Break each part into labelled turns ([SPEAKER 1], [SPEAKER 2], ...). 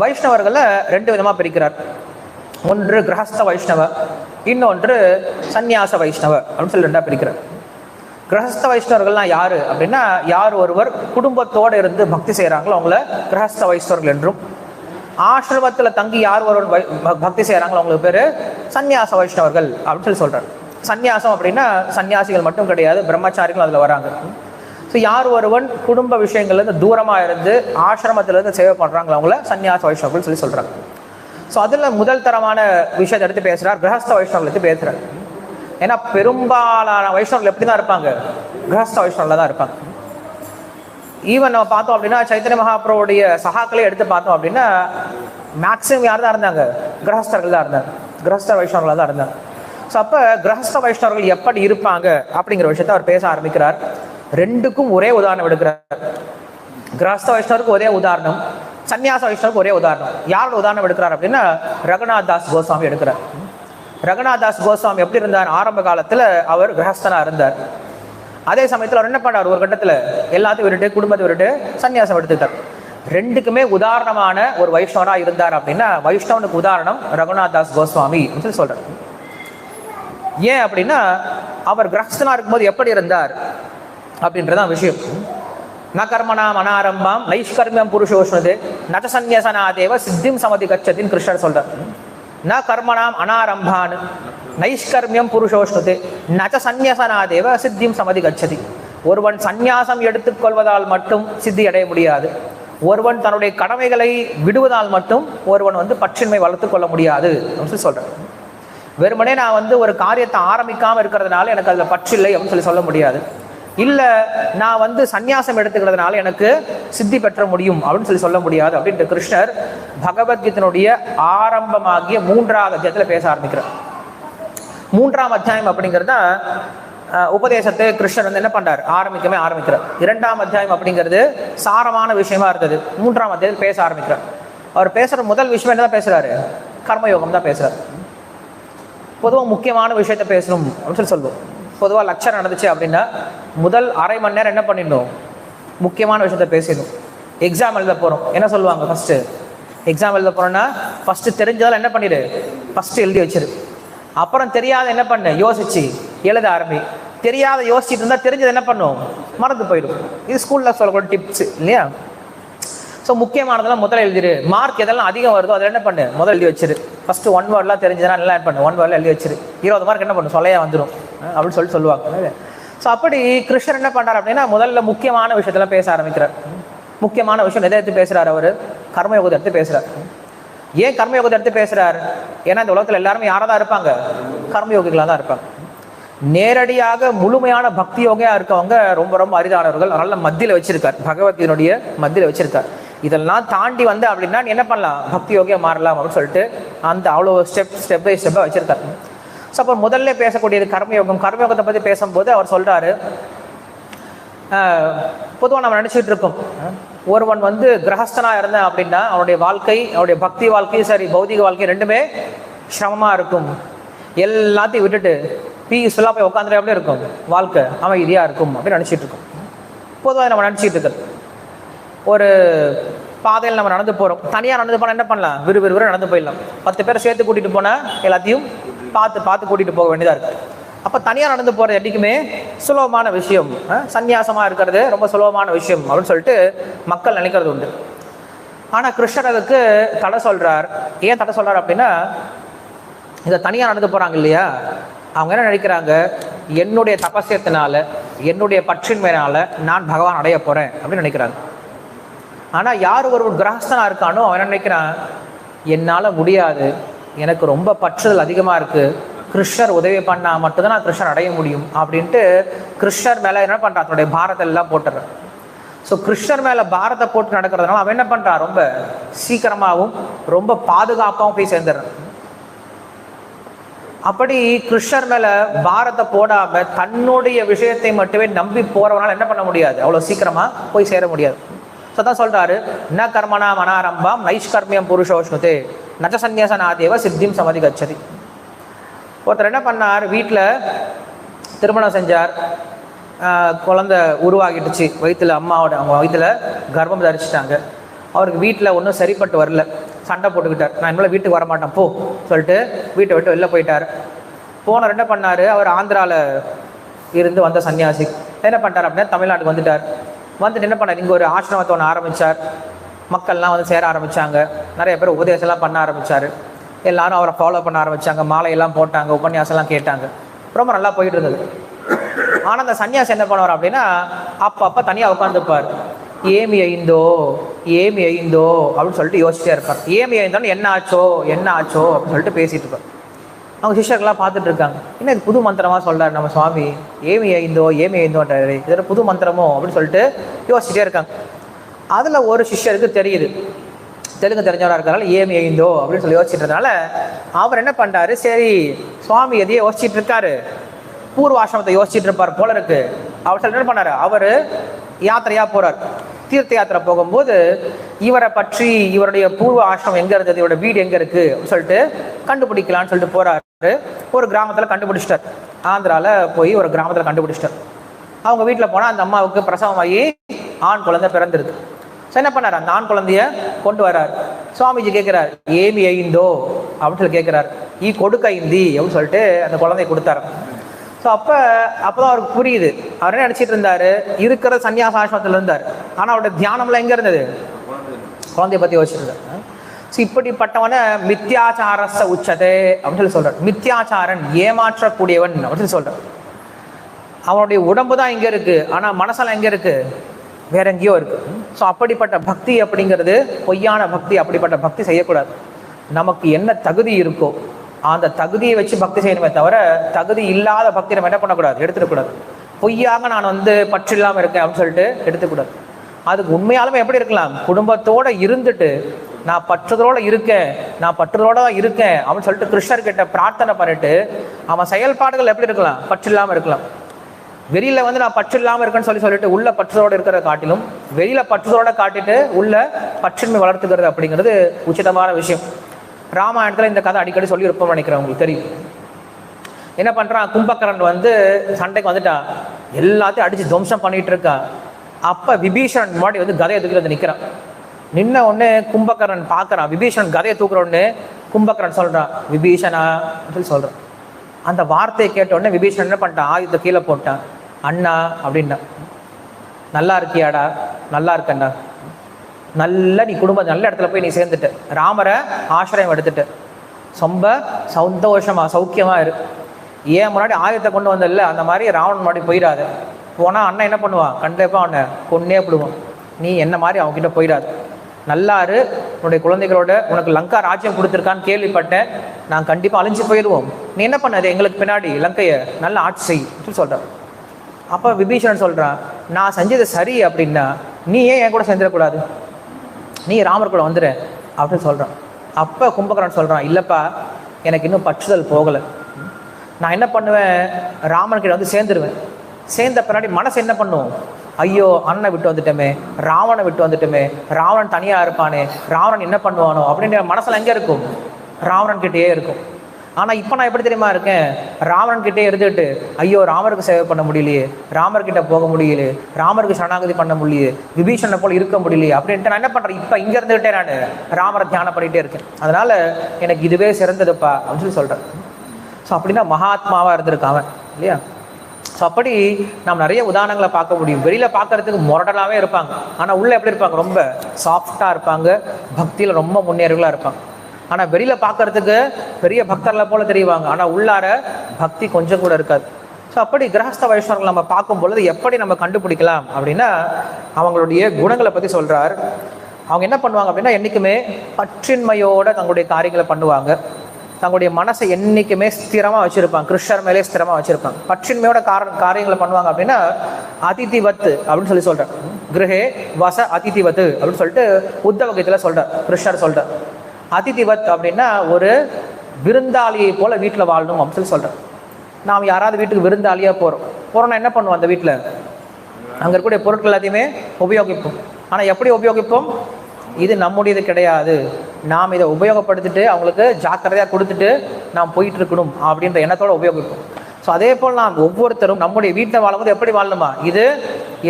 [SPEAKER 1] வைஷ்ணவர்களை ரெண்டு விதமாக பிரிக்கிறார். ஒன்று கிரகஸ்த வைஷ்ணவ இன்னொன்று சந்நியாச வைஷ்ணவ அப்படின்னு சொல்லி ரெண்டா பிரிக்கிறார். கிரகஸ்த வைஷ்ணவர்கள்லாம் யாரு அப்படின்னா யார் ஒருவர் குடும்பத்தோடு இருந்து பக்தி செய்கிறாங்களோ அவங்கள கிரகஸ்த வைஷ்ணவர்கள் என்றும் ஆசிரமத்தில் தங்கி யார் ஒருவர் வை- பக்தி செய்கிறாங்களோ அவங்களுக்கு பேர் சந்நியாச வைஷ்ணவர்கள் அப்படின்னு சொல்லி சொல்கிறார் சந்நியாசம் அப்படின்னா சன்னியாசிகள் மட்டும் கிடையாது பிரம்மச்சாரிகள் அதில் வராங்க. ஸோ யார் ஒருவன் குடும்ப விஷயங்கள்லேருந்து தூரமாக இருந்து ஆசிரமத்திலேருந்து சேவை பண்ணுறாங்களா அவங்கள சன்னியாச வைஷ்ணவர்கள் சொல்லி சொல்கிறாங்க ஸோ அதில் முதல் தரமான விஷயத்தை எடுத்து பேசுகிறார் கிரகஸ்த வைஷ்ணவர்கள் எடுத்து பேசுகிறார் ஏன்னா பெரும்பாலான வைஷ்ணவர்கள் எப்படி தான் இருப்பாங்க? கிரகஸ்த வைஷ்ணவர்கள் தான் இருப்பாங்க. ஈவன் நம்ம பார்த்தோம் அப்படின்னா சைத்தன்ய மகாபிரபுடைய சகாக்களே எடுத்து பார்த்தோம் அப்படின்னா மேக்ஸிமம் யார் தான் இருந்தாங்க? கிரகஸ்தர்கள் தான் இருந்தாங்க. கிரகஸ்த வைஷ்ணவர்களாக தான் இருந்தாங்க. ஸோ அப்போ கிரகஸ்த வைஷ்ணவர்கள் எப்படி இருப்பாங்க அப்படிங்கிற விஷயத்த அவர் பேச ஆரம்பிக்கிறார். ரெண்டுக்கும் ஒரே உதாரணம் எடுக்கிறார். கிராஸ்த வைஷ்ணவருக்கு ஒரே உதாரணம் சன்னியாச வைஷ்ணவருக்கு ஒரே உதாரணம். யாரோட உதாரணம் எடுக்கிறார் அப்படின்னா ரகுநாத் தாஸ் கோஸ்வாமி எடுக்கிறார். ரகுநாத் தாஸ் கோஸ்வாமி எப்படி இருந்தார்? ஆரம்ப காலத்தில் அவர் கிரகஸ்தனாக இருந்தார். அதே சமயத்தில் அவர் என்ன பண்ணார்? ஒரு கட்டத்தில் எல்லாத்தையும் விட்டுட்டு குடும்பத்தை விட்டுட்டு சன்னியாசம் எடுத்துக்கிட்டார். ரெண்டுக்குமே உதாரணமான ஒரு வைஷ்ணவனாக இருந்தார் அப்படின்னா வைஷ்ணவனுக்கு உதாரணம் ரகுநாத் தாஸ் கோஸ்வாமி அப்படின்னு சொல்லி ஏன் அப்படின்னா அவர் கிரகஸ்தனாக இருக்கும்போது எப்படி இருந்தார்? அப்படின்றதான் விஷயம். ந கர்மணாம் அனாரம்பாம் நைஷ்கர்மியம் புருஷோஷ்ணது நச்ச சந்நியசனாதேவ சித்திம் சமதி கச்சதின்னு கிருஷ்ணர் சொல்றார். ந கர்மணாம் அனாரம்பான் நைஷ்கர்மியம் புருஷோஷ்ணது நச்ச சந்நியசனாதேவ சித்திம் சமதி கச்சதி ஒருவன் சந்நியாசம் எடுத்துக்கொள்வதால் மட்டும் சித்தி அடைய முடியாது. ஒருவன் தன்னுடைய கடமைகளை விடுவதால் மட்டும் ஒருவன் வந்து பற்றின்மை வளர்த்து கொள்ள முடியாது அப்படின்னு சொல்லி சொல்கிறேன் வெறுமனே நான் வந்து ஒரு காரியத்தை ஆரம்பிக்காம இருக்கிறதுனால எனக்கு அதில் பற்றில்லை அப்படின்னு சொல்லி சொல்ல முடியாது. இல்லை நான் வந்து சந்நியாசம் எடுத்துக்கிறதுனால எனக்கு சித்தி பெற்ற முடியும் அப்படின்னு சொல்லி சொல்ல முடியாது அப்படின்ட்டு கிருஷ்ணர் பகவத்கீதனுடைய ஆரம்பமாகிய மூன்றாவது அத்தியாயத்தில் பேச ஆரம்பிக்கிறார். மூன்றாம் அத்தியாயம் அப்படிங்கிறது தான் உபதேசத்தை கிருஷ்ணர் வந்து என்ன பண்றார்? ஆரம்பிக்கவே ஆரம்பிக்கிறார். இரண்டாம் அத்தியாயம் அப்படிங்கிறது சாரமான விஷயமா இருந்தது மூன்றாம் அத்தியாயம் பேச ஆரம்பிக்கிறார். அவர் பேசுற முதல் விஷயம் என்ன தான் பேசுறாரு? கர்மயோகம் தான் பேசுறாரு. பொதுவாக முக்கியமான விஷயத்த பேசணும் அப்படின்னு சொல்லி சொல்லுவோம். பொதுவாக லக்சர் நடந்துச்சு அப்படின்னா முதல் அரை மணி நேரம் என்ன பண்ணிடணும்? முக்கியமான விஷயத்த பேசிடணும். எக்ஸாம் எழுத போகிறோம் என்ன சொல்லுவாங்க ஃபஸ்ட்டு எக்ஸாம் எழுத போகிறோன்னா ஃபஸ்ட்டு தெரிஞ்சதெல்லாம் என்ன பண்ணிடு? ஃபஸ்ட்டு எழுதி வச்சிரு. அப்புறம் தெரியாத என்ன பண்ணு? யோசிச்சு. எழுத ஆரம்பி. தெரியாத யோசிச்சுட்டு இருந்தால் தெரிஞ்சது என்ன பண்ணும்? மறந்து போயிடும். இது ஸ்கூலில் சொல்லக்கூடிய டிப்ஸ் இல்லையா? ஸோ முக்கியமானதெல்லாம் முதல்ல எழுதிரு. மார்க் எதெல்லாம் அதிகம் வருதோ அதில் என்ன பண்ணு? முதல்ல எழுதி வச்சிரு. ஃபஸ்ட்டு ஒன் வேர்டெலாம் தெரிஞ்சதுனா நல்லா பண்ணு. ஒன் வேர்டில் எழுதி வச்சிரு. இருபது மார்க் என்ன பண்ணு? சொல்லையாக வந்துடும் அப்படின்னு சொல்லி சொல்லுவாங்க. ஸோ அப்படி கிருஷ்ணர் என்ன பண்ணார் அப்படின்னா முதல்ல முக்கியமான விஷயத்தெல்லாம் பேச ஆரம்பிக்கிறார். முக்கியமான விஷயம் எதை எடுத்து பேசுகிறார் அவர்? கர்மயோகத்தை எடுத்து பேசுகிறார் ஏன் கர்மயோகத்தை எடுத்து பேசுகிறார் ஏன்னா இந்த உலகத்தில் எல்லாருமே யாராக தான் இருப்பாங்க? கர்மயோகிகளாக தான் இருப்பாங்க. நேரடியாக முழுமையான பக்தி யோகையாக இருக்கவங்க ரொம்ப ரொம்ப அரிதானவர்கள். அதனால மத்தியில் வச்சிருக்கார். பகவத்கீதனுடைய மத்தியில் வச்சிருக்கார். இதெல்லாம் தாண்டி வந்து அப்படின்னா நீ என்ன பண்ணலாம்? பக்தி யோகியாக மாறலாம் அப்படின்னு சொல்லிட்டு அந்த அவ்வளோ ஸ்டெப் ஸ்டெப் பை ஸ்டெப்பாக வச்சுருக்காரு. ஸோ அப்போ முதல்ல பேசக்கூடியது கர்மயோகம். கர்மயோகத்தை பற்றி பேசும்போது அவர் சொல்கிறாரு பொதுவாக நம்ம நினச்சிட்டு இருக்கோம். ஒருவன் வந்து கிரகஸ்தனாக இருந்தான் அப்படின்னா அவனுடைய வாழ்க்கை அவனுடைய பக்தி வாழ்க்கை சரி பௌதிக வாழ்க்கை ரெண்டுமே சிரமமாக இருக்கும். எல்லாத்தையும் விட்டுட்டு பீஸ்ஃபுல்லாக போய் உட்காந்துட்டு அப்படியே இருக்கும். வாழ்க்கை அமைதியாக இருக்கும் அப்படின்னு நினச்சிட்டு இருக்கோம். பொதுவாக நம்ம நினச்சிட்டு இருக்கிறது ஒரு பாதையில் நம்ம நடந்து போகிறோம் தனியாக நடந்து போனால் என்ன பண்ணலாம்? விறுவிறுவிறு நடந்து போயிடலாம். பத்து பேரை சேர்த்து கூட்டிகிட்டு போனால் எல்லாத்தையும் பார்த்து பார்த்து கூட்டிகிட்டு போக வேண்டியதாக இருக்குது அப்போ தனியாக நடந்து போகிறது என்றைக்குமே சுலபமான விஷயம். சந்நியாசமாக இருக்கிறது ரொம்ப சுலபமான விஷயம் அப்படின்னு சொல்லிட்டு மக்கள் நினைக்கிறது உண்டு. ஆனால் கிருஷ்ணர் அதுக்கு தடை சொல்கிறார் ஏன் தடை சொல்கிறார் அப்படின்னா இதை தனியாக நடந்து போகிறாங்க இல்லையா? அவங்க என்ன நினைக்கிறாங்க? என்னுடைய தபசியத்தினால என்னுடைய பற்றின்மையினால நான் பகவான் அடைய போகிறேன் அப்படின்னு நினைக்கிறாங்க. ஆனால் யார் ஒருவன் கிரகஸ்தனாக இருக்கானோ அவன் என்ன நினைக்கிறான்? என்னால் முடியாது. எனக்கு ரொம்ப பற்றுதல் அதிகமாக இருக்குது கிருஷ்ணர் உதவி பண்ணால் மட்டும்தான் நான் கிருஷ்ணர் அடைய முடியும் அப்படின்ட்டு கிருஷ்ணர் மேலே என்ன பண்ணுறான் தன்னுடைய பாரத்தை எல்லாம் போட்டுறான். ஸோ கிருஷ்ணர் மேலே பாரத்தை போட்டு நடக்கிறதுனால அவன் என்ன பண்ணுறான் ரொம்ப சீக்கிரமாகவும் ரொம்ப பாதுகாப்பாகவும் போய் சேர்ந்துடுறான் அப்படி கிருஷ்ணர் மேலே பாரத்தை போடாமல் தன்னுடைய விஷயத்தை மட்டுமே நம்பி போகிறவனால் என்ன பண்ண முடியாது? அவ்வளோ சீக்கிரமாக போய் சேர முடியாது. ஸோ தான் சொல்றாரு ந கர்மணா மனாரம்பாம் நைஷ்கர்மியம் புருஷோஷ்ணுதே நச்ச சந்நியாசனாதேவ சித்தியும் சமதி கச்சதி ஒருத்தர் என்ன பண்ணார்? வீட்டில் திருமணம் செஞ்சார். குழந்த குழந்தை உருவாகிட்டுச்சு வயிற்றுல அம்மாவோட அவங்க வயிற்றுல கர்ப்பம் தரிச்சிட்டாங்க. அவருக்கு வீட்டில் ஒன்றும் சரிப்பட்டு வரல. சண்டை போட்டுக்கிட்டார். நான் இனிமேல் வீட்டுக்கு வரமாட்டேன். போ சொல்லிட்டு வீட்டை விட்டு வெளில போயிட்டார். போனவர் என்ன பண்ணார்? அவர் ஆந்திராவில் இருந்து வந்த சன்னியாசி. என்ன பண்ணிட்டார் அப்படின்னா தமிழ்நாட்டுக்கு வந்துட்டார். வந்துட்டு என்ன பண்ணார்? இங்கே ஒரு ஆசிரமத்தை ஒன்று ஆரம்பித்தார் மக்கள்லாம் வந்து சேர ஆரம்பித்தாங்க நிறைய பேர் உபதேசம்லாம் பண்ண ஆரம்பித்தார் எல்லாரும் அவரை ஃபாலோ பண்ண ஆரம்பித்தாங்க மாலையெல்லாம் போட்டாங்க உபன்யாசம்லாம் கேட்டாங்க. ரொம்ப நல்லா போயிட்டு இருந்தது. ஆனால் அந்த சன்னியாசி என்ன பண்ணுவார் அப்படின்னா அப்பப்போ தனியாக உட்காந்துப்பார் ஏமி ஐந்தோ ஏமி ஐந்தோ அப்படின்னு சொல்லிட்டு யோசிச்சிட்டே இருப்பார். ஏமி ஐந்தோன்னு என்ன ஆச்சோ என்ன ஆச்சோ அப்படின்னு சொல்லிட்டு பேசிட்டு இருப்பார். அவங்க சிஷ்யர்கள்லாம் பார்த்துட்டு இருக்காங்க. என்ன இது புது மந்திரமா சொல்றாரு நம்ம சுவாமி? Amy ஐந்தோ Amy ஐந்தோன்றாரு. இதில் புது மந்திரமோ? அப்படின்னு சொல்லிட்டு யோசிச்சுட்டே இருக்காங்க. அதில் ஒரு சிஷ்யருக்கு தெரியுது. தெலுங்கு தெரிஞ்சவராக இருக்கிறனால ஏமி ஐந்தோ அப்படின்னு சொல்லி யோசிச்சுட்டதுனால அவர் என்ன பண்ணுறாரு சரி சுவாமி எதையே யோசிச்சுட்டு இருக்காரு. பூர்வாசிரமத்தை யோசிச்சுட்டு இருப்பார் போல இருக்கு. அவர் சொல்லிட்டு என்ன பண்ணாரு? அவர் யாத்திரையா போறார். தீர்த்த யாத்திரை போகும்போது இவரை பற்றி இவருடைய பூர்வ ஆசிரமம் எங்க இருந்தது இவரோட வீடு எங்க இருக்கு? அப்படின்னு சொல்லிட்டு கண்டுபிடிக்கலாம்னு சொல்லிட்டு போறாரு. ஒரு கிராமத்தில் கண்டுபிடிச்சிட்டார். ஆந்திராவில் போய் ஒரு கிராமத்தில் கண்டுபிடிச்சிட்டார். அவங்க வீட்டில் போனால் அந்த அம்மாவுக்கு பிரசவமாகி ஆண் குழந்தை பிறந்திருக்கு. ஸோ என்ன பண்ணார்? அந்த ஆண் குழந்தைய கொண்டு வரார். சுவாமிஜி கேட்குறார் ஏமி ஐந்தோ? அப்படின்னு சொல்லி கேட்குறார் ஈ கொடுக்க ஐந்தி அப்படின்னு சொல்லிட்டு அந்த குழந்தைய கொடுத்தாரு. ஸோ அப்போ அப்போ தான் அவருக்கு புரியுது. அவர் என்ன நினச்சிட்டு இருந்தார்? இருக்கிற சன்னியாச ஆசிரமத்தில் இருந்தார். ஆனால் அவருடைய தியானம்லாம் எங்கே இருந்தது? குழந்தைய பற்றி யோசிச்சிருந்தார் ஸோ இப்படிப்பட்டவனை மித்யாச்சாரச உச்சதே அப்படின்னு சொல்லி சொல்றார். மித்தியாச்சாரன் ஏமாற்றக்கூடியவன் அப்படின்னு சொல்லி சொல்றார். அவனுடைய உடம்பு தான் இங்கே இருக்கு. ஆனால் மனசெல்லாம் எங்கே இருக்கு? வேற எங்கேயோ இருக்கு. ஸோ அப்படிப்பட்ட பக்தி அப்படிங்கிறது பொய்யான பக்தி அப்படிப்பட்ட பக்தி செய்யக்கூடாது. நமக்கு என்ன தகுதி இருக்கோ அந்த தகுதியை வச்சு பக்தி செய்யணுமே தவிர தகுதி இல்லாத பக்தி நம்ம என்ன பண்ணக்கூடாது? எடுத்துடக்கூடாது. பொய்யாக நான் வந்து பற்று இல்லாமல் இருக்கேன் அப்படின்னு சொல்லிட்டு எடுத்துக்கூடாது. அதுக்கு உண்மையாலுமே எப்படி இருக்கலாம்? குடும்பத்தோட இருந்துட்டு நான் பற்றுதலோட இருக்கேன் நான் பற்றுதலோட தான் இருக்கேன் அப்படின்னு சொல்லிட்டு கிருஷ்ணர் கிட்ட பிரார்த்தனை பண்ணிட்டு அவன் செயல்பாடுகள் எப்படி இருக்கலாம்? பற்று இல்லாமல் இருக்கலாம். வெளியில வந்து நான் பற்று இல்லாமல் இருக்கேன்னு சொல்லி சொல்லிட்டு உள்ள பற்றுதோட இருக்கிறத காட்டிலும் வெளியில பற்றுதோட காட்டிட்டு உள்ள பற்றின்மை வளர்த்துக்கிறது அப்படிங்கிறது உச்சிதமான விஷயம். ராமாயணத்துல இந்த கதை அடிக்கடி சொல்லி இருப்போம் நினைக்கிறேன் உங்களுக்கு தெரியும். என்ன பண்றான் கும்பகரன் வந்து சண்டைக்கு வந்துட்டான் எல்லாத்தையும் அடிச்சு துவம்சம் பண்ணிட்டு இருக்கான் அப்ப விபீஷன் முன்னாடி வந்து கதையை தூக்கி வந்து நிக்கிறான். நின்ன உடனே கும்பகரன் பார்க்குறான் விபீஷணன் கதையை தூக்குற உடனே கும்பகரன் சொல்கிறான் விபீஷணா அப்படின்னு சொல்கிறான் அந்த வார்த்தையை கேட்ட உடனே விபீஷன் என்ன பண்ணிட்டான்? ஆயுதத்தை கீழே போட்டான். அண்ணா அப்படின்னா நல்லா இருக்கியாடா? நல்லா இருக்கண்ணா நல்ல நீ குடும்பம் நல்ல இடத்துல போய் நீ சேர்ந்துட்ட. ராமரை ஆசிரியம் எடுத்துட்டு. ரொம்ப சந்தோஷமாக சௌக்கியமாக இரு. ஏன் முன்னாடி ஆயுதத்தை கொண்டு வந்தல்ல? அந்த மாதிரி ராவணன் முன்னாடி போயிடாது. போனால் அண்ணன் என்ன பண்ணுவான்? கண்டிப்பாக அவனை கொன்னே விடுவான். நீ என்ன மாதிரி அவங்ககிட்ட போயிடாது. நல்லாரு. உன்னுடைய குழந்தைகளோட உனக்கு லங்கா ராஜ்யம் கொடுத்துருக்கான்னு கேள்விப்பட்டேன். நான் கண்டிப்பாக அழிஞ்சு போயிடுவோம். நீ என்ன பண்ணாது? எங்களுக்கு பின்னாடி லங்கையை நல்ல ஆட்சி செய் சொல்கிறார் அப்போ விபீஷணன் சொல்கிறான் நான் செஞ்சது சரி அப்படின்னா நீ ஏன் என் கூட சேர்ந்துடக்கூடாது? நீ ராமர் கூட வந்துடு அப்படின்னு சொல்கிறான் அப்போ கும்பகரன் சொல்கிறான் இல்லைப்பா எனக்கு இன்னும் பற்றுதல் போகலை. நான் என்ன பண்ணுவேன்? ராமன் கிட்ட வந்து சேர்ந்துருவேன். சேர்ந்த பின்னாடி மனசு என்ன பண்ணுவோம் ஐயோ அண்ணனை விட்டு வந்துட்டோமே ராவனை விட்டு வந்துட்டோமே ராவணன் தனியாக இருப்பானே ராவணன் என்ன பண்ணுவானோ அப்படின்ற மனசில் எங்கே இருக்கும்? ராவணன் கிட்டேயே இருக்கும். ஆனால் இப்போ நான் எப்படி தெரியுமா இருக்கேன்? ராவணன் கிட்டே இருந்துட்டு ஐயோ ராமருக்கு சேவை பண்ண முடியலையே ராமர்கிட்ட போக முடியலையே ராமருக்கு சரணாகதி பண்ண முடியலையே விபீஷனை போல் இருக்க முடியலையே அப்படின்ட்டு நான் என்ன பண்ணுறேன் இப்போ இங்கே இருந்துகிட்டே நான் ராமரை தியானம் பண்ணிகிட்டே இருக்கேன். அதனால் எனக்கு இதுவே சிறந்ததுப்பா அப்படின்னு சொல்லி சொல்கிறேன் ஸோ அப்படின்னா மகாத்மாவாக இருந்திருக்கான் இல்லையா? ஸோ அப்படி நாம் நிறைய உதாரணங்களை பார்க்க முடியும். வெளியில் பார்க்கறதுக்கு முரடலாகவே இருப்பாங்க. ஆனால் உள்ளே எப்படி இருப்பாங்க? ரொம்ப சாஃப்டாக இருப்பாங்க. பக்தியில் ரொம்ப முன்னேறிகளாக இருப்பாங்க. ஆனால் வெளியில் பார்க்கறதுக்கு பெரிய பக்தர்களை போல தெரிவாங்க. ஆனால் உள்ளார பக்தி கொஞ்சம் கூட இருக்காது. ஸோ அப்படி கிரகஸ்த வைஷ்ணவர்கள் நம்ம பார்க்கும் பொழுது எப்படி நம்ம கண்டுபிடிக்கலாம் அப்படின்னா அவங்களுடைய குணங்களை பற்றி சொல்கிறார் அவங்க என்ன பண்ணுவாங்க அப்படின்னா என்றைக்குமே பற்றின்மையோட தங்களுடைய காரியங்களை பண்ணுவாங்க. தங்களுடைய மனசை என்றைக்குமே ஸ்திரமாக வச்சுருப்பாங்க. கிருஷ்ணர் மேலே ஸ்திரமாக வச்சுருப்பாங்க. பற்றின்மையோட கார காரியங்களை பண்ணுவாங்க அப்படின்னா அதிதிவத்து அப்படின்னு சொல்லி சொல்கிறேன் கிரகே வச அதிதிவத்து அப்படின்னு சொல்லிட்டு உத்தவகத்தில் சொல்கிறார் கிருஷ்ணர் சொல்கிறார் அதிதிவத் அப்படின்னா ஒரு விருந்தாளியை போல் வீட்டில் வாழணும் அப்படின்னு சொல்லி சொல்கிறேன் நாம் யாராவது வீட்டுக்கு விருந்தாளியாக போகிறோம் போகிறோன்னா என்ன பண்ணுவோம் அந்த வீட்டில்? அங்கே இருக்கக்கூடிய பொருட்கள் எல்லாத்தையுமே உபயோகிப்போம். ஆனால் எப்படி உபயோகிப்போம்? இது நம்முடையது கிடையாது. நாம் இதை உபயோகப்படுத்திட்டு அவங்களுக்கு ஜாக்கிரதையாக கொடுத்துட்டு நாம் போயிட்டு இருக்கணும் அப்படின்ற எண்ணத்தோடு உபயோகிப்போம். ஸோ அதே போல் நாம் ஒவ்வொருத்தரும் நம்முடைய வீட்டில் வாழும்போது எப்படி வாழணுமா? இது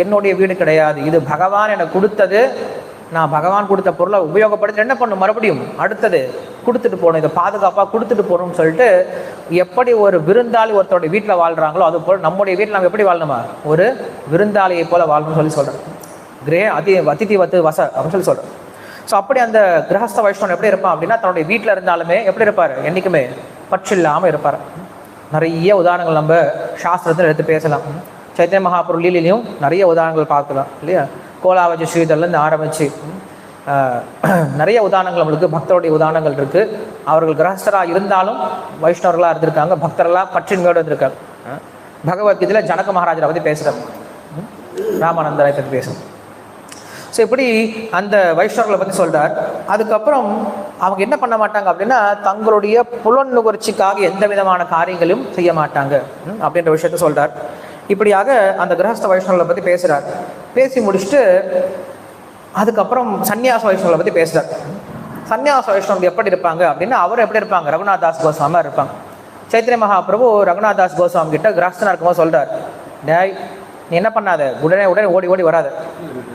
[SPEAKER 1] என்னுடைய வீடு கிடையாது. இது பகவான் எனக்கு கொடுத்தது. நான் பகவான் கொடுத்த பொருளை உபயோகப்படுத்தி என்ன பண்ணும் மறுபடியும் அடுத்தது கொடுத்துட்டு போகணும். இதை பாதுகாப்பாக கொடுத்துட்டு போகணும்னு சொல்லிட்டு எப்படி ஒரு விருந்தாளி ஒருத்தருடைய வீட்டில் வாழ்கிறாங்களோ அது போல் நம்முடைய வீட்டில் நம்ம எப்படி வாழணுமா? ஒரு விருந்தாளியை போல் வாழணும்னு சொல்லி சொல்கிறேன் கிரே அதி அதிதி வத்து வச அப்படின்னு சொல்லி சொல்கிறேன் ஸோ அப்படி அந்த கிரகஸ்த வைஷ்ணவன் எப்படி இருப்பான் அப்படின்னா தன்னுடைய வீட்டில் இருந்தாலுமே எப்படி இருப்பார்? என்றைக்குமே பற்று இல்லாமல் இருப்பார். நிறைய உதாரணங்கள் நம்ம சாஸ்திரத்தில் எடுத்து பேசலாம். சைத்தன்ய மகாபுரு நிறைய உதாரணங்கள் பார்க்கலாம் இல்லையா? கோலாவஜி ஸ்ரீதர்லேருந்து ஆரம்பித்து நிறைய உதாரணங்கள் நம்மளுக்கு பக்தருடைய உதாரணங்கள் இருக்குது அவர்கள் கிரகஸ்தராக இருந்தாலும் வைஷ்ணவர்களாக இருந்திருக்காங்க பக்தர்களாக பற்றின்மையோடு இருந்திருக்காங்க. அஹ் பகவத்கீதையில் ஜனக மகாராஜரை பற்றி பேசுகிறாங்க ராமானந்தரை பற்றி பேசுகிறோம் ஸோ இப்படி அந்த வைஷ்ணவர்களை பற்றி சொல்கிறார் அதுக்கப்புறம் அவங்க என்ன பண்ண மாட்டாங்க அப்படின்னா தங்களுடைய புலன் நுகர்ச்சிக்காக எந்த விதமான காரியங்களையும் செய்ய மாட்டாங்க. அப்படின்ற விஷயத்த சொல்கிறார் இப்படியாக அந்த கிரகஸ்த வைஷ்ணவர்களை பற்றி பேசுகிறார் பேசி முடிச்சுட்டு அதுக்கப்புறம் சன்னியாச வைஷ்ணவர்களை பற்றி பேசுகிறார் சன்னியாச வைஷ்ணவர்கள் எப்படி இருப்பாங்க அப்படின்னா அவர் எப்படி இருப்பாங்க? ரகுநாத் தாஸ் கோஸ்வாமி இருப்பாங்க. சைத்திரிய மகாபிரபு ரகுநாத் தாஸ் கோஸ்வாமி கிட்ட கிரகஸ்தனாக இருக்கும்போது சொல்கிறார் டேய் நீ என்ன பண்ணாத? உடனே உடனே ஓடி ஓடி வராத.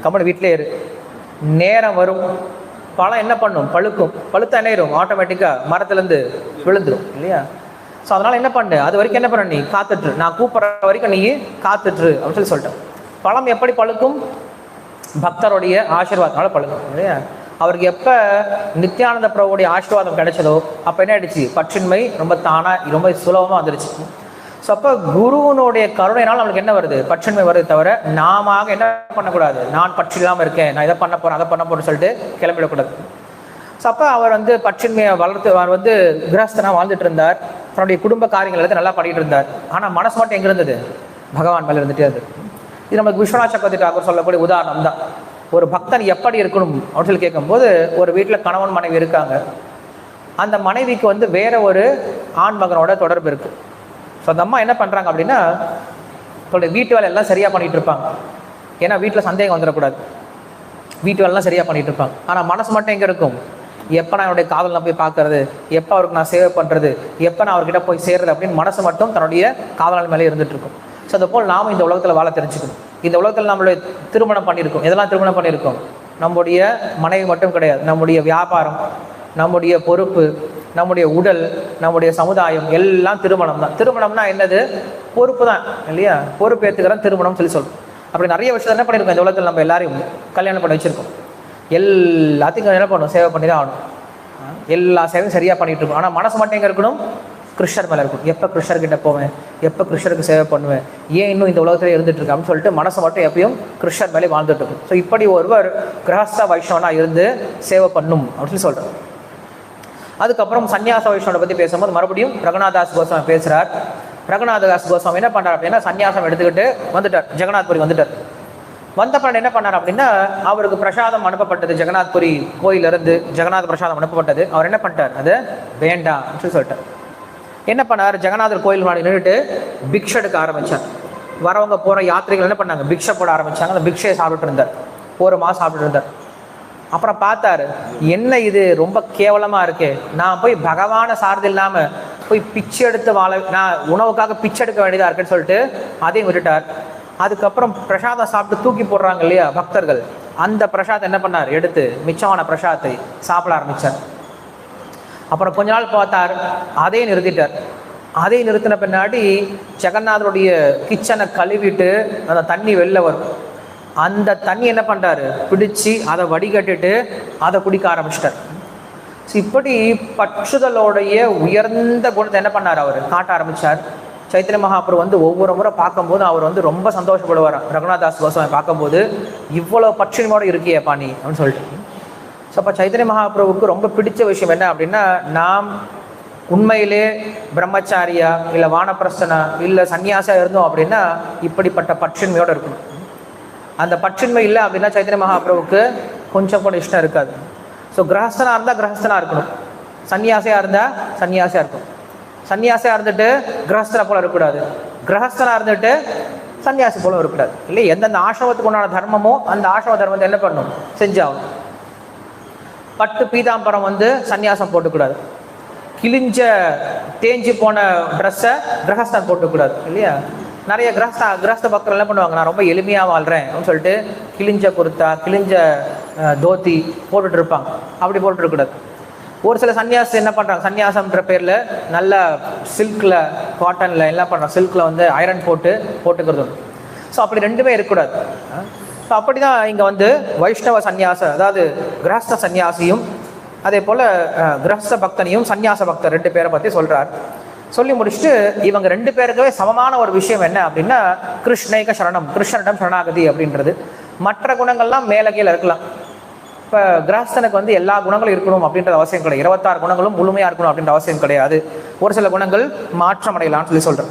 [SPEAKER 1] கம்மல் வீட்டிலே இரு. நேரம் வரும். பழம் என்ன பண்ணும்? பழுக்கும். பழுத்த நேரும் ஆட்டோமேட்டிக்காக மரத்துலேருந்து விழுந்துடும் இல்லையா? ஸோ அதனால் என்ன பண்ணு? அது வரைக்கும் என்ன பண்ண நீ? காத்துட்ரு நான் கூப்பிட்ற வரைக்கும் நீ காத்துட்ரு அப்படின்னு சொல்லி சொல்லிட்டேன். பழம் எப்படி பழுக்கும்? பக்தருடைய ஆசீர்வாதத்தினால பழுக்கும். இல்லையா? அவருக்கு எப்போ நித்யானந்த பிரபுடைய ஆசீர்வாதம் கிடைச்சதோ அப்போ என்ன ஆயிடுச்சு? பற்றின்மை ரொம்ப தானாக ரொம்ப சுலபமாக வந்துருச்சு. ஸோ அப்போ குருவனுடைய கருணையினால் நம்மளுக்கு என்ன வருது? பற்றின்மை வருது தவிர நாம என்ன பண்ணக்கூடாது? நான் பற்று இல்லாமல் இருக்கேன் நான் இதை பண்ண போகிறேன் அதை பண்ண போகிறேன்னு சொல்லிட்டு கிளம்பிடக்கூடாது. ஸோ அப்போ அவர் வந்து பற்றின்மையை வளர்த்து அவர் வந்து கிரகஸ்தனாக வாழ்ந்துட்டு இருந்தார். தன்னுடைய குடும்ப காரியங்கள் எல்லாத்தையும் நல்லா பண்ணிட்டு இருந்தார். ஆனால் மனசு மட்டும் எங்கே இருந்தது? பகவான் மேலே இருந்துட்டே இருந்தது. இது நமக்கு விஸ்வநாத் சக்கரவர்த்தி டாகூர் சொல்லக்கூடிய உதாரணம் தான். ஒரு பக்தன் எப்படி இருக்கணும் அப்படின்னு சொல்லி கேட்கும்போது ஒரு வீட்டில் கணவன் மனைவி இருக்காங்க. அந்த மனைவிக்கு வந்து வேற ஒரு ஆண் மகனோட தொடர்பு இருக்குது ஸோ அந்த அம்மா என்ன பண்ணுறாங்க அப்படின்னா தன்னுடைய வீட்டு வேலை எல்லாம் சரியாக பண்ணிகிட்டு இருப்பாங்க. ஏன்னா வீட்டில் சந்தேகம் வந்துடக்கூடாது. வீட்டு வேலைலாம் சரியாக பண்ணிகிட்டு இருப்பாங்க. ஆனால் மனசு மட்டும் எங்கே இருக்கும்? எப்போ நான் என்னுடைய காதல் நான் போய் பார்க்கறது? எப்போ அவருக்கு நான் சேவை பண்ணுறது எப்போ நான் அவர்கிட்ட போய் சேர்றது? அப்படின்னு மனசு மட்டும் தன்னுடைய காதலால் மேலே இருந்துட்டு இருக்கும். ஸோ அதை போல் நாம இந்த உலகத்தில் வாழ தெரிஞ்சுக்கணும். இந்த உலகத்தில் நம்மளுடைய திருமணம் பண்ணியிருக்கோம். எதெல்லாம் திருமணம் பண்ணியிருக்கோம்? நம்முடைய மனைவி மட்டும் கிடையாது. நம்முடைய வியாபாரம் நம்முடைய பொறுப்பு நம்முடைய உடல் நம்முடைய சமுதாயம் எல்லாம் திருமணம் தான் திருமணம்னா என்னது? பொறுப்பு தான் இல்லையா? பொறுப்பு ஏற்றுக்கிறோம் திருமணம் சொல்லி சொல்றோம். அப்படி நிறைய விஷயத்தை என்ன பண்ணியிருக்கோம் இந்த உலகத்தில் நம்ம எல்லாரையும் கல்யாணம் பண்ணி வச்சுருக்கோம். எல்லாத்தையும் என்ன பண்ணணும் சேவை பண்ணி தான் ஆகணும். எல்லா சேவையும் சரியாக பண்ணிகிட்டு இருக்கோம். ஆனால் மனசு மட்டும் எங்கே இருக்கணும்? கிருஷ்ணர் மேலே இருக்கும் எப்போ கிருஷ்ணர்கிட்ட போவேன்? எப்போ கிருஷ்ணருக்கு சேவை பண்ணுவேன்? ஏன் இன்னும் இந்த உலகத்தில் இருந்துட்டு இருக்கு? அப்படின்னு சொல்லிட்டு மனசு மட்டும் எப்பயும் கிருஷ்ணர் மேலே வாழ்ந்துட்டு இருக்கும். ஸோ இப்படி ஒருவர் கிரகஸ்த வைஷ்ணவனாக இருந்து சேவை பண்ணும் அப்படின்னு சொல்லி சொல்கிறேன் அதுக்கப்புறம் சன்னியாச வைஷ்ணவனை பற்றி பேசும்போது மறுபடியும் ரகுநாதாஸ் கோஸ்வாமி பேசுகிறார் ரகுநாததாஸ் கோஸ்வாமி என்ன பண்ணுறார் அப்படின்னா சன்னியாசம் எடுத்துக்கிட்டு வந்துட்டார். ஜெகநாத்புரி வந்துட்டார். வந்த பிறகு என்ன பண்ணார் அப்படின்னா அவருக்கு பிரசாதம் அனுப்பப்பட்டது ஜெகநாத்புரி கோயிலிருந்து. ஜெகநாத் பிரசாதம் அனுப்பப்பட்டது. அவர் என்ன பண்ணிட்டார்? அது வேண்டாம் சொல்லி சொல்லிட்டார். என்ன பண்ணார்? ஜெகநாதர் கோயில் முன்னாடி நின்றுட்டு பிக்ஷை எடுக்க ஆரம்பித்தார் வரவங்க போகிற யாத்திரைகள் என்ன பண்ணாங்க? பிக்ஷை போட ஆரம்பித்தாங்க அந்த பிக்ஷையை சாப்பிட்டு இருந்தார். ஒரு மாதம் சாப்பிட்டு இருந்தார். அப்புறம் பார்த்தாரு என்ன இது? ரொம்ப கேவலமா இருக்கு. நான் போய் பகவானை சார்ந்து இல்லாம போய் பிச்சை எடுத்து வாழ நான் உணவுக்காக பிச்சை எடுக்க வேண்டியதா இருக்குன்னு சொல்லிட்டு அதையும் விட்டுட்டார். அதுக்கப்புறம் பிரசாதம் சாப்பிட்டு தூக்கி போடுறாங்க இல்லையா பக்தர்கள். அந்த பிரசாத் என்ன பண்ணார்? எடுத்து மிச்சமான பிரசாத்தை சாப்பிட ஆரம்பிச்சார். அப்புறம் கொஞ்ச நாள் பார்த்தார் அதையும் நிறுத்திட்டார். அதையும் நிறுத்தின பின்னாடி ஜெகநாதருடைய கிச்சனை கழுவிட்டு அந்த தண்ணி வெளில வரும். அந்த தண்ணி என்ன பண்ணுறாரு பிடிச்சி அதை வடிகட்டிட்டு அதை குடிக்க ஆரம்பிச்சிட்டார். ஸோ இப்படி பற்றுதலோடைய உயர்ந்த குணத்தை என்ன பண்ணார் அவர்? காட்ட ஆரம்பிச்சார். சைத்தன்ய மகாபுரம் வந்து ஒவ்வொரு முறை பார்க்கும்போது அவர் வந்து ரொம்ப சந்தோஷப்படுவார்? ரகுநாதாஸ் கோஸ்வாமி பார்க்கும்போது இவ்வளோ பற்றினோட இருக்கியேப்பா நீ அப்படின்னு சொல்லிட்டு. ஸோ அப்போ சைத்தன்ய மகாபிரபுக்கு ரொம்ப பிடிச்ச விஷயம் என்ன அப்படின்னா நாம் உண்மையிலே பிரம்மச்சாரியா இல்லை வானப்பிரஸ்தனா இல்லை சன்னியாசா இருந்தோம் அப்படின்னா இப்படிப்பட்ட பட்சின்மையோடு இருக்கணும். அந்த பற்றின்மை இல்லை அப்படின்னா சைத்தன்ய மகாபிரபுக்கு கொஞ்சம் கூட இஷ்டம் இருக்காது. ஸோ கிரகஸ்தனாக இருந்தால் கிரகஸ்தனாக இருக்கணும். சன்னியாசியாக இருந்தால் சன்னியாசியாக இருக்கும் சன்னியாசியாக இருந்துட்டு கிரகஸ்தனை போல இருக்கக்கூடாது. கிரகஸ்தனாக இருந்துட்டு சன்னியாசி போல இருக்கக்கூடாது. இல்லை எந்தெந்த ஆசிரமத்துக்கு உண்டான தர்மமோ அந்த ஆசிரம தர்மத்தை என்ன பண்ணணும்? செஞ்சாகணும். பட்டு பீதாம்பரம் வந்து சன்னியாசம் போட்டுக்கூடாது. கிழிஞ்ச தேஞ்சு போன ட்ரெஸ்ஸை கிரகஸ்தான் போட்டுக்கூடாது. இல்லையா? நிறைய கிரகஸ்த கிரகஸ்த பக்தர்கள் என்ன பண்ணுவாங்க? நான் ரொம்ப எளிமையாக வாழ்கிறேன் அப்படின்னு சொல்லிட்டு கிழிஞ்ச குர்த்தா கிழிஞ்ச தோத்தி போட்டுட்டு இருப்பாங்க. அப்படி போட்டுட்டு இருக்கக்கூடாது. ஒரு சில சன்னியாசி என்ன பண்ணுறாங்க சன்னியாசம்ன்ற பேரில் நல்ல சில்கில் காட்டனில் என்ன பண்ணுறாங்க சில்கில் வந்து ஐரன் போட்டு போட்டுக்கிறது. ஸோ அப்படி ரெண்டுமே இருக்கக்கூடாது. ஸோ அப்படி தான் இங்கே வந்து வைஷ்ணவ சந்நியாச அதாவது கிரகஸ்த சந்நியாசியும் அதே போல் கிரகஸ்த பக்தனையும் சந்நியாச பக்தர் ரெண்டு பேரை பற்றி சொல்கிறார் சொல்லி முடிச்சுட்டு இவங்க ரெண்டு பேருக்கவே சமமான ஒரு விஷயம் என்ன அப்படின்னா கிருஷ்ணைக சரணம் கிருஷ்ணனிடம் சரணாகதி அப்படின்றது. மற்ற குணங்கள்லாம் மேலே கீழே இருக்கலாம். இப்போ கிரகஸ்தனுக்கு வந்து எல்லா குணங்களும் இருக்கணும் அப்படின்ற அவசியம் கிடையாது. இருபத்தாறு குணங்களும் முழுமையாக இருக்கணும் அப்படின்ற அவசியம் கிடையாது. ஒரு சில குணங்கள் மாற்றம் அடையலாம்னு சொல்லி சொல்கிறேன்